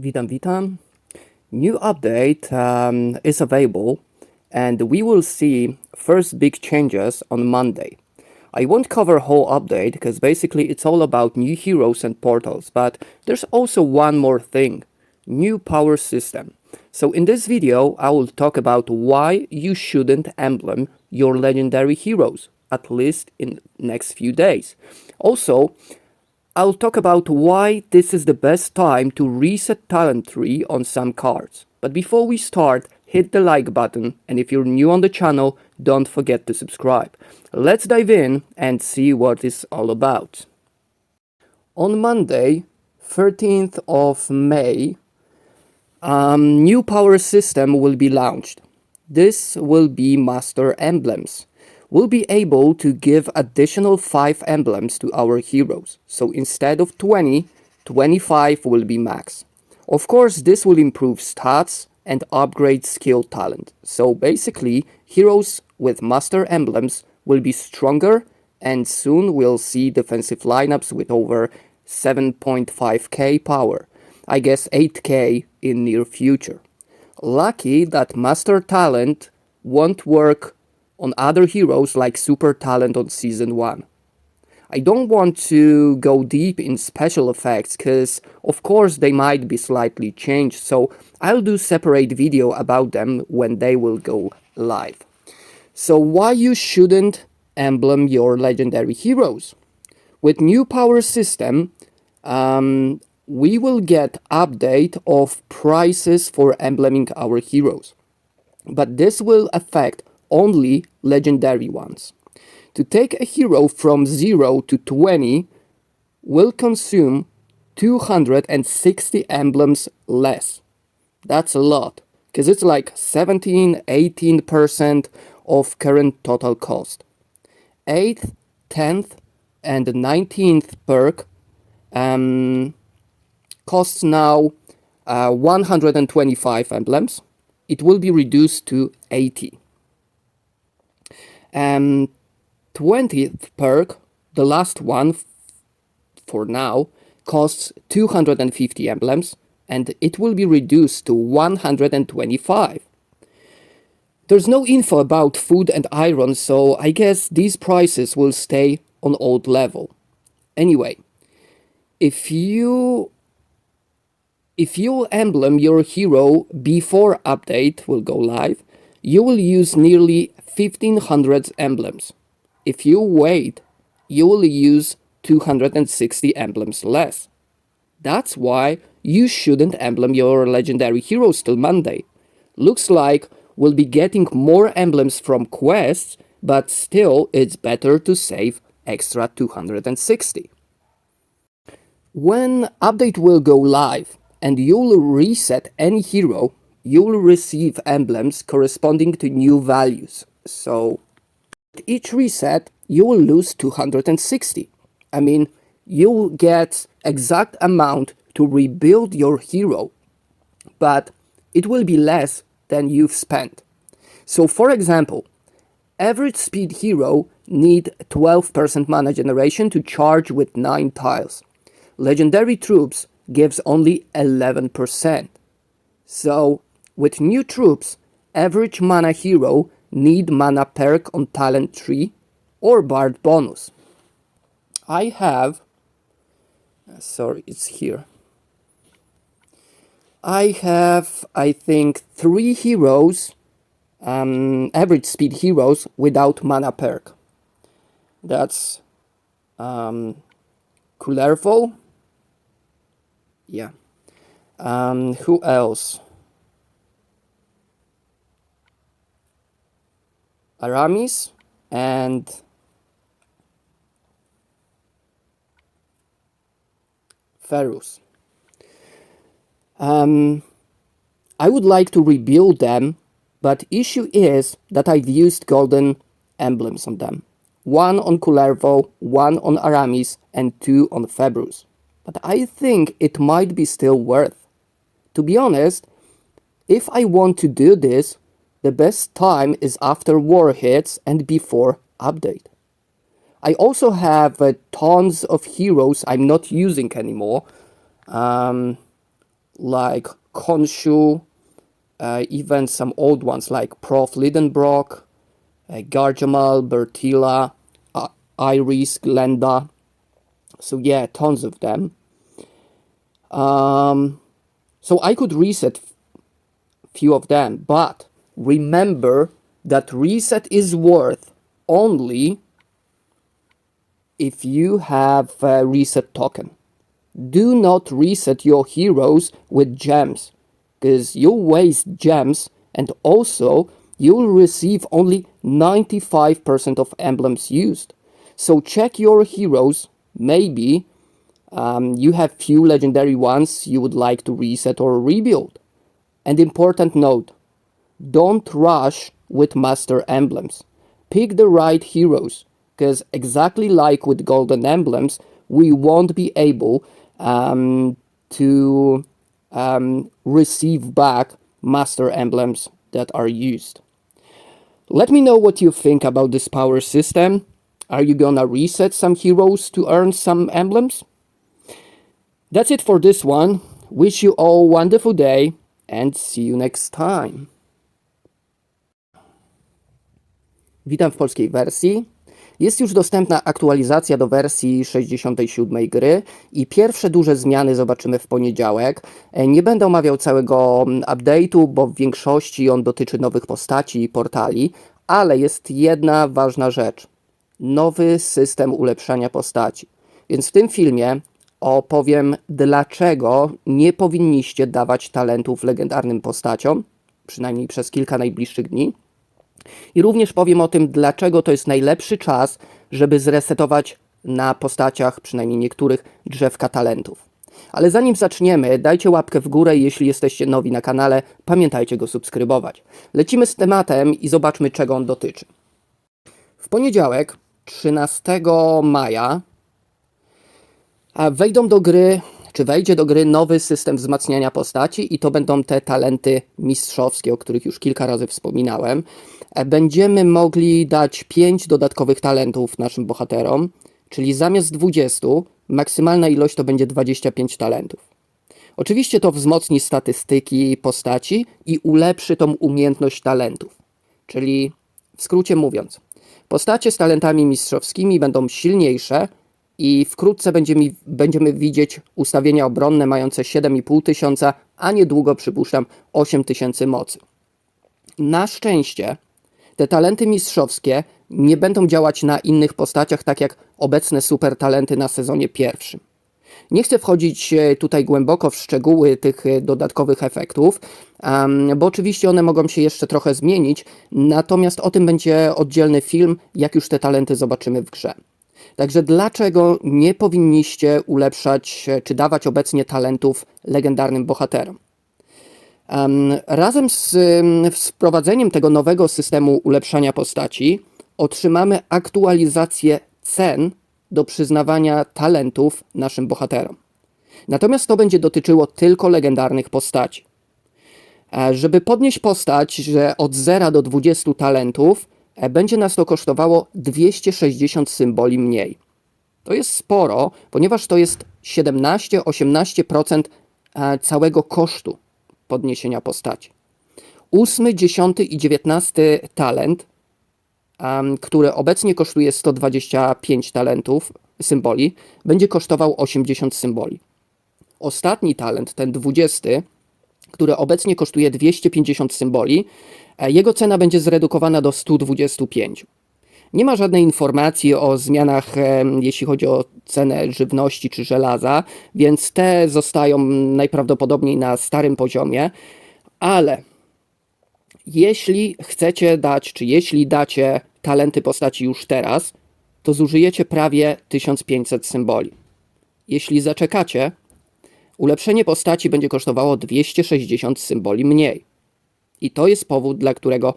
Witam, witam. New update um, is available, and we will see first big changes on Monday. I won't cover whole update because basically it's all about new heroes and portals, but there's also one more thing, new power system. So in this video, I will talk about why you shouldn't emblem your legendary heroes, at least in next few days. Also, I'll talk about why this is the best time to reset talent tree on some cards. But before we start, hit the like button and if you're new on the channel, don't forget to subscribe. Let's dive in and see what it's all about. On Monday, 13th of May, um, new power system will be launched. This will be master emblems. We'll be able to give additional 5 emblems to our heroes. So instead of 20, 25 will be max. Of course, this will improve stats and upgrade skill talent. So basically, heroes with master emblems will be stronger and soon we'll see defensive lineups with over 7.5k power. I guess 8k in near future. Lucky that master talent won't work on other heroes like super talent on season 1. I don't want to go deep in special effects cuz of course they might be slightly changed so I'll do separate video about them when they will go live. So why you shouldn't emblem your legendary heroes? With new power system, um, we will get update of prices for embleming our heroes. But this will affect only legendary ones. To take a hero from 0 to 20 will consume 260 emblems less. That's a lot, because it's like 17 18% of current total cost. 8th, 10th, and 19th perk um, costs now uh, 125 emblems. It will be reduced to 80. Um, 20th perk, the last one for now, costs 250 emblems and it will be reduced to 125. There's no info about food and iron, so I guess these prices will stay on old level. Anyway, if you if you emblem your hero before update will go live, you will use nearly 1500 emblems. If you wait, you will use 260 emblems less. That's why you shouldn't emblem your legendary heroes till Monday. Looks like we'll be getting more emblems from quests, but still it's better to save extra 260. When update will go live and you'll reset any hero, you'll receive emblems corresponding to new values. So each reset, you will lose 260. I mean, you'll get exact amount to rebuild your hero, but it will be less than you've spent. So for example, average speed hero need 12% mana generation to charge with 9 tiles. Legendary troops gives only 11%. So with new troops, average mana hero need mana perk on talent tree or bard bonus. I have sorry, it's here. I have, I think, three heroes, um, average speed heroes without mana perk. That's um. Yeah. Um, who else? Aramis and Ferus. Um, I would like to rebuild them, but issue is that I've used golden emblems on them. One on Kullervo, one on Aramis, and two on Februs. But I think it might be still worth. To be honest, if I want to do this, the best time is after war hits and before update. I also have uh, tons of heroes I'm not using anymore. Um, like Konshu, uh, even some old ones like Prof. Lidenbrock, uh, Garjamal, Bertilla, uh, Iris, Glenda. So yeah, tons of them. Um, so I could reset few of them, but remember that reset is worth only if you have a reset token. Do not reset your heroes with gems, because you'll waste gems and also you'll receive only 95% of emblems used. So check your heroes, maybe um, you have few legendary ones you would like to reset or rebuild. And important note don't rush with master emblems. Pick the right heroes, because exactly like with golden emblems, we won't be able um, to um, receive back master emblems that are used. Let me know what you think about this power system. Are you gonna reset some heroes to earn some emblems? That's it for this one. Wish you all a wonderful day and see you next time. Witam w polskiej wersji. Jest już dostępna aktualizacja do wersji 67 gry i pierwsze duże zmiany zobaczymy w poniedziałek. E, Nie będę omawiał całego mm, update'u, bo w większości on dotyczy nowych postaci i portali, ale jest jedna ważna rzecz. Nowy system ulepszania postaci. Więc w tym filmie opowiem, dlaczego nie powinniście dawać talentów legendarnym postaciom, przynajmniej przez kilka najbliższych dni. I również powiem o tym, dlaczego to jest najlepszy czas, żeby zresetować na postaciach, przynajmniej niektórych, drzewka talentów. Ale zanim zaczniemy, dajcie łapkę w górę, jeśli jesteście nowi na kanale, pamiętajcie go subskrybować. Lecimy z tematem i zobaczmy, czego on dotyczy. W poniedziałek, 13 maja, wejdą do gry, czy wejdzie do gry nowy system wzmacniania postaci i to będą te talenty mistrzowskie, o których już kilka razy wspominałem. E, Będziemy mogli dać 5 dodatkowych talentów naszym bohaterom, czyli zamiast 20, maksymalna ilość to będzie 25 talentów. Oczywiście to wzmocni statystyki postaci i ulepszy tą umiejętność talentów. Czyli w skrócie mówiąc, postacie z talentami mistrzowskimi będą silniejsze i wkrótce będziemy, będziemy widzieć ustawienia obronne mające 7,5 tysiąca, a niedługo przypuszczam 8 tysięcy mocy. Na szczęście te talenty mistrzowskie nie będą działać na innych postaciach, tak jak obecne super talenty na sezonie pierwszym. Nie chcę wchodzić e, tutaj głęboko w szczegóły tych e, dodatkowych efektów, bo oczywiście one mogą się jeszcze trochę zmienić, natomiast o tym będzie oddzielny film, jak już te talenty zobaczymy w grze. Także dlaczego nie powinniście ulepszać e, czy dawać obecnie talentów legendarnym bohaterom? Em, Razem z em, wprowadzeniem tego nowego systemu ulepszania postaci otrzymamy aktualizację cen do przyznawania talentów naszym bohaterom. Natomiast to będzie dotyczyło tylko legendarnych postaci. E, Żeby podnieść postać, że od 0 do 20 talentów, będzie nas to kosztowało 260 symboli mniej. To jest sporo, ponieważ to jest 17-18% e, całego kosztu podniesienia postaci. Ósmy, dziesiąty i dziewiętnasty talent, em, który obecnie kosztuje 125 talentów symboli, będzie kosztował 80 symboli. Ostatni talent, ten 20, który obecnie kosztuje 250 symboli, e, jego cena będzie zredukowana do 125. Nie ma żadnej informacji o zmianach, em, jeśli chodzi o cenę żywności czy żelaza, więc te zostają najprawdopodobniej na starym poziomie, ale jeśli chcecie dać, czy jeśli dacie talenty postaci już teraz, to zużyjecie prawie 1500 symboli. Jeśli zaczekacie, ulepszenie postaci będzie kosztowało 260 symboli mniej. I to jest powód, dla którego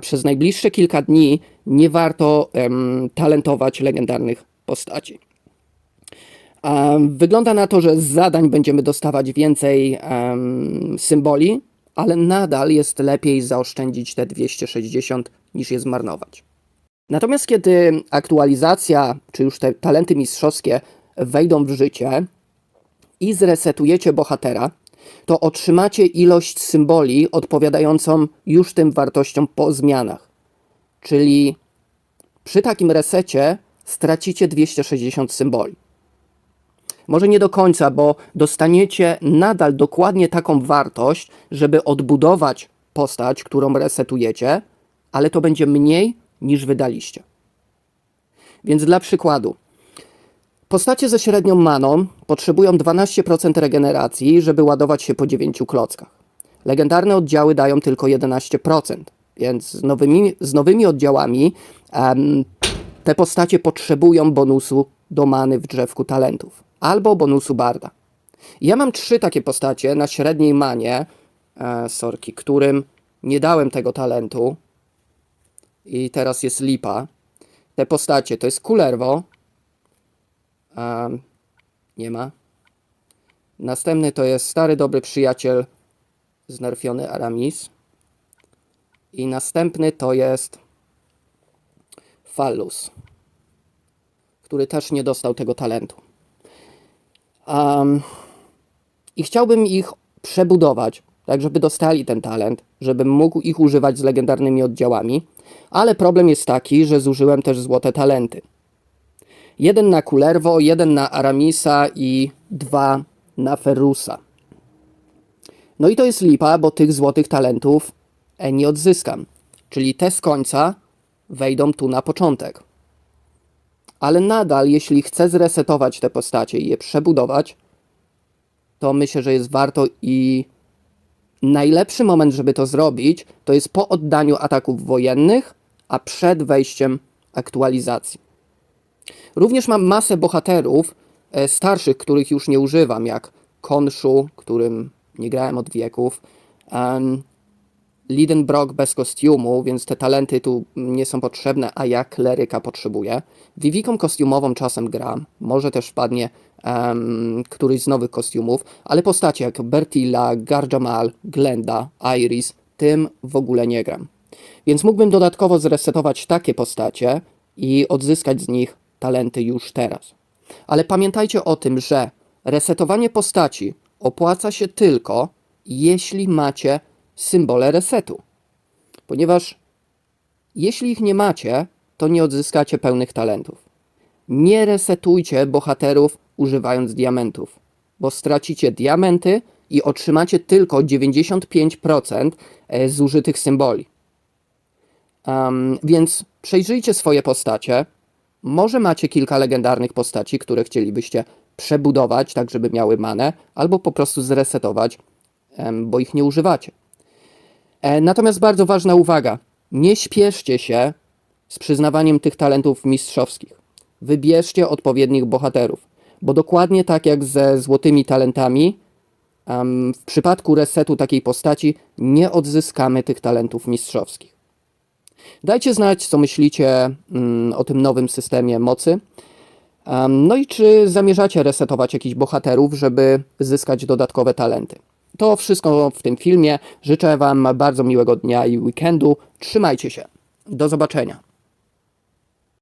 przez najbliższe kilka dni nie warto em, talentować legendarnych postaci. Wygląda na to, że z zadań będziemy dostawać więcej symboli, ale nadal jest lepiej zaoszczędzić te 260 niż je zmarnować. Natomiast kiedy aktualizacja, czy już te talenty mistrzowskie wejdą w życie i zresetujecie bohatera, to otrzymacie ilość symboli odpowiadającą już tym wartościom po zmianach. Czyli przy takim resecie stracicie 260 symboli. Może nie do końca, bo dostaniecie nadal dokładnie taką wartość, żeby odbudować postać, którą resetujecie, ale to będzie mniej niż wydaliście. Więc dla przykładu, postacie ze średnią maną potrzebują 12% regeneracji, żeby ładować się po 9 klockach. Legendarne oddziały dają tylko 11%, więc z nowymi, z nowymi oddziałami em, te postacie potrzebują bonusu do many w drzewku talentów albo bonusu barda. Ja mam trzy takie postacie na średniej manie, e, sorki, którym nie dałem tego talentu i teraz jest lipa. Te postacie to jest Kullerwo, em, nie ma. Następny to jest stary dobry przyjaciel znerfiony Aramis. I następny to jest Fallus, który też nie dostał tego talentu. Um, I chciałbym ich przebudować, tak żeby dostali ten talent, żebym mógł ich używać z legendarnymi oddziałami, ale problem jest taki, że zużyłem też złote talenty. Jeden na Kullerwo, jeden na Aramisa i dwa na Ferusa. No i to jest lipa, bo tych złotych talentów e, nie odzyskam. Czyli te z końca wejdą tu na początek. Ale nadal, jeśli chcę zresetować te postacie i je przebudować, to myślę, że jest warto i najlepszy moment, żeby to zrobić, to jest po oddaniu ataków wojennych, a przed wejściem aktualizacji. Również mam masę bohaterów e, starszych, których już nie używam, jak Konshu, którym nie grałem od wieków, um, Lidenbrock bez kostiumu, więc te talenty tu nie są potrzebne, a ja kleryka potrzebuję. Viviką kostiumową czasem gram, może też wpadnie um, któryś z nowych kostiumów, ale postacie jak Bertilla, Garjamal, Glenda, Iris, tym w ogóle nie gram. Więc mógłbym dodatkowo zresetować takie postacie i odzyskać z nich talenty już teraz. Ale pamiętajcie o tym, że resetowanie postaci opłaca się tylko, jeśli macie symbole resetu. Ponieważ jeśli ich nie macie, to nie odzyskacie pełnych talentów. Nie resetujcie bohaterów używając diamentów, bo stracicie diamenty i otrzymacie tylko 95% e, zużytych symboli. Um, więc przejrzyjcie swoje postacie. Może macie kilka legendarnych postaci, które chcielibyście przebudować, tak żeby miały manę, albo po prostu zresetować, bo ich nie używacie. E, Natomiast bardzo ważna uwaga: nie śpieszcie się z przyznawaniem tych talentów mistrzowskich. Wybierzcie odpowiednich bohaterów, bo dokładnie tak jak ze złotymi talentami, w przypadku resetu takiej postaci nie odzyskamy tych talentów mistrzowskich. Dajcie znać, co myślicie mm, o tym nowym systemie mocy. No i czy zamierzacie resetować jakichś bohaterów, żeby zyskać dodatkowe talenty? To wszystko w tym filmie. Życzę Wam bardzo miłego dnia i weekendu. Trzymajcie się. Do zobaczenia.